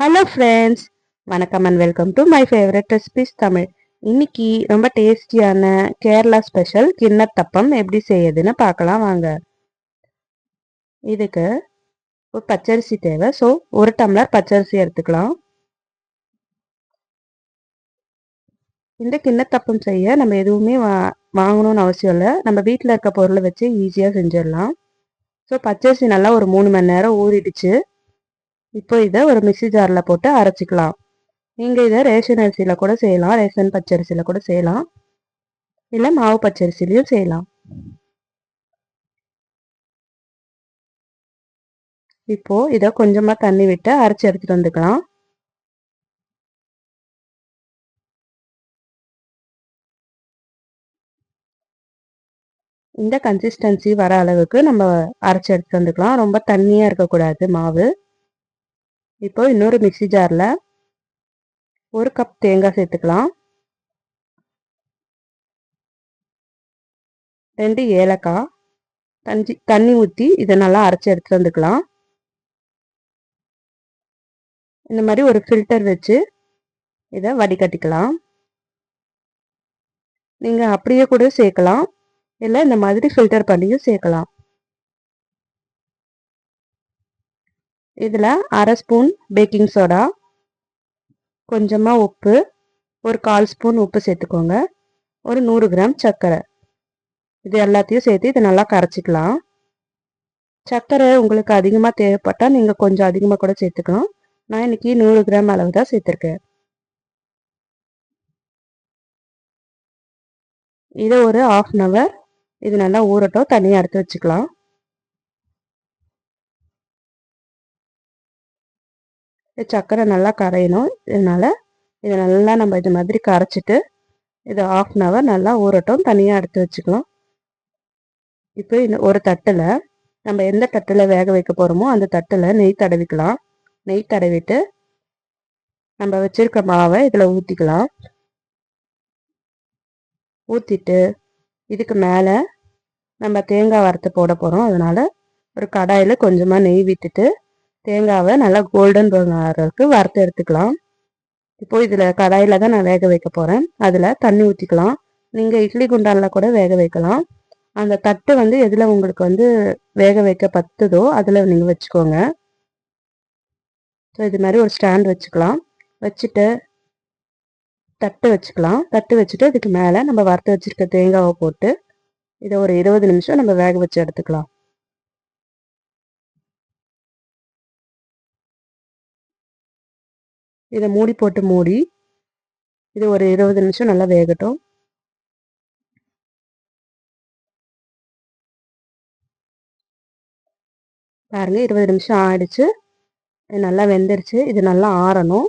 Hello friends வணக்கம் and welcome to my favourite recipes Tamil. இன்னைக்கு ரொம்ப டேஸ்டியான கேரளா ஸ்பெஷல் கிண்ணத்தப்பம் எப்படி செய்யுதுன்னு பார்க்கலாம் வாங்க. இதுக்கு ஒரு பச்சரிசி தேவை. ஸோ ஒரு டம்ளர் பச்சரிசி எடுத்துக்கலாம். இந்த கிண்ணத்தப்பம் செய்ய நம்ம எதுவுமே வா வாங்கணும்னு அவசியம் இல்லை. நம்ம வீட்டில் இருக்க பொருளை வச்சு ஈஸியாக செஞ்சிடலாம். ஸோ பச்சரிசி நல்லா ஒரு மூணு மணி நேரம் ஊறிடுச்சு. இப்போ இதை ஒரு மிக்சி ஜாரில் போட்டு அரைச்சிக்கலாம். நீங்கள் இதை ரேஷன் அரிசியில் கூட செய்யலாம். ரேஷன் பச்சரிசியில் கூட செய்யலாம். இல்லை மாவு பச்சரிசிலையும் செய்யலாம். இப்போ இதை கொஞ்சமாக தண்ணி விட்டு அரைச்சி எடுத்துகிட்டு வந்துக்கலாம். இந்த கன்சிஸ்டன்சி வர அளவுக்கு நம்ம அரைச்சி எடுத்துட்டு வந்துக்கலாம். ரொம்ப தண்ணியாக இருக்கக்கூடாது மாவு. இப்போ இன்னொரு மிக்சி ஜாரில் ஒரு கப் தேங்காய் சேர்த்துக்கலாம். ரெண்டு ஏலக்காய் தஞ்சி தண்ணி ஊற்றி இதை நல்லா அரைச்சி எடுத்துகிட்டு வந்துக்கலாம். இந்த மாதிரி ஒரு ஃபில்டர் வச்சு இதை வடிகட்டிக்கலாம். நீங்கள் அப்படியே கூட சேர்க்கலாம். இல்லை இந்த மாதிரி ஃபில்டர் பண்ணியும் சேர்க்கலாம். இதில் அரை ஸ்பூன் பேக்கிங் சோடா கொஞ்சமாக உப்பு ஒரு கால் ஸ்பூன் உப்பு சேர்த்துக்கோங்க. ஒரு நூறு கிராம் சர்க்கரை. இது எல்லாத்தையும் சேர்த்து இதை நல்லா கரைச்சிக்கலாம். சர்க்கரை உங்களுக்கு அதிகமாக தேவைப்பட்டால் நீங்கள் கொஞ்சம் அதிகமாக கூட சேர்த்துக்கலாம். நான் இன்னைக்கு நூறு கிராம் அளவு தான் சேர்த்துருக்கேன். இதை ஒரு ஆஃப் அன் ஹவர் இது நல்லா ஊறட்டும் தனியாக எடுத்து வச்சுக்கலாம். சர்க்கரை நல்லா கரையணும். இதனால் இதை நல்லா நம்ம இது மாதிரி கரைச்சிட்டு இதை ஆஃப் அன் ஹவர் நல்லா ஊறட்டும். தனியாக எடுத்து வச்சுக்கலாம் இப்போ இந்த ஒரு தட்டில் நம்ம எந்த தட்டில் வேக வைக்க போகிறோமோ அந்த தட்டில் நெய் தடவிக்கலாம். நெய் தடவிட்டு நம்ம வச்சுருக்க மாவை இதில் ஊற்றிக்கலாம் ஊற்றிட்டு இதுக்கு மேலே நம்ம தேங்காய் வறுத்து போட போகிறோம் அதனால் ஒரு கடாயில் கொஞ்சமாக நெய் விட்டுட்டு தேங்காவை நல்லா கோல்டன் ப்ரௌன் ஆகிறதுக்கு வறுத்து எடுத்துக்கலாம். இப்போ இதில் கடாயில் தான் நான் வேக வைக்க போகிறேன் அதில் தண்ணி ஊற்றிக்கலாம் நீங்கள் இட்லி குண்டானில் கூட வேக வைக்கலாம். அந்த தட்டு வந்து எதில் உங்களுக்கு வந்து வேக வைக்க பத்துதோ அதில் நீங்கள் வச்சுக்கோங்க. ஸோ இது மாதிரி ஒரு ஸ்டாண்ட் வச்சுக்கலாம். வச்சுட்டு தட்டு வச்சுக்கலாம். தட்டு வச்சுட்டு இதுக்கு மேலே நம்ம வறுத்து வச்சுருக்க தேங்காவை போட்டு இதை ஒரு இருபது நிமிஷம் நம்ம வேக வச்சு எடுத்துக்கலாம். இதை மூடி போட்டு மூடி இது ஒரு இருபது நிமிஷம் நல்லா வேகட்டும். பாருங்கள் இருபது நிமிஷம் ஆயிடுச்சு. நல்லா வெந்துருச்சு. இது நல்லா ஆறணும்.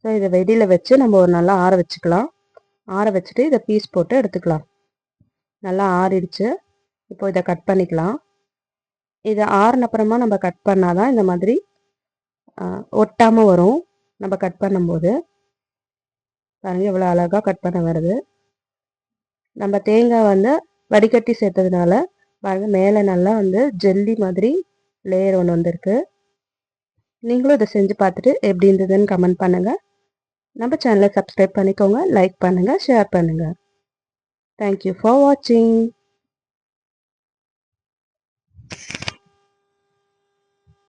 ஸோ இதை வெடியில் வச்சு நம்ம ஒரு நல்லா ஆற வச்சுக்கலாம். ஆற வச்சுட்டு இதை பீஸ் போட்டு எடுத்துக்கலாம். நல்லா ஆறிடுச்சு. இப்போ இதை கட் பண்ணிக்கலாம். இதை ஆறுனப்புறமா நம்ம கட் பண்ணால் தான் இந்த மாதிரி ஒட்டாமல் வரும். நம்ம கட் பண்ணும்போது பாருங்கள் எவ்வளோ அழகாக கட் பண்ண வருது. நம்ம தேங்காய் வந்து வடிகட்டி சேர்த்ததுனால பாருங்கள் மேலே நல்லா வந்து ஜெல்லி மாதிரி லேயர் ஒன்று வந்திருக்கு. நீங்களும் இதை செஞ்சு பார்த்துட்டு எப்படி இருந்ததுன்னு கமெண்ட் பண்ணுங்கள் நம்ம சேனலை சப்ஸ்கிரைப் பண்ணிக்கோங்க லைக் பண்ணுங்கள் ஷேர் பண்ணுங்கள் தேங்க்யூ ஃபார் வாட்சிங்